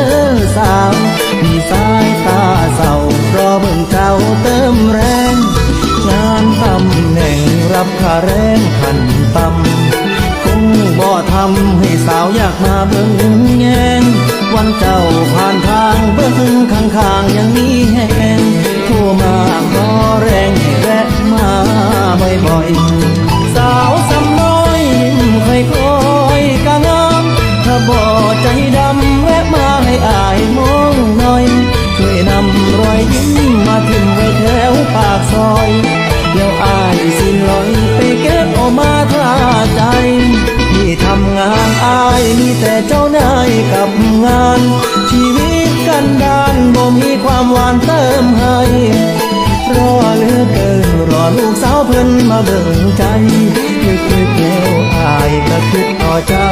อสาวมีสายตาเศร้าเพราะเมืองเก่าเติมแรง งานตำแหน่งรับค่าแรงพันตำคงบ่ทำให้สาวอยากมาเบิ่งแง่ ยิ้มมาถึงไว้แถวปากซอย เดี๋ยวอายสิลอยไปเก็บออกมาท่าใจพี่ทำงานอายมีแต่เจ้านายกับงาน ชีวิตกันดานบ่มีความหวานเติมให้รอเลือเกินรอลูกสาวเพิ่นมาเบิ่งใจนึกดแล้วอายก็คิดต่อเจ้า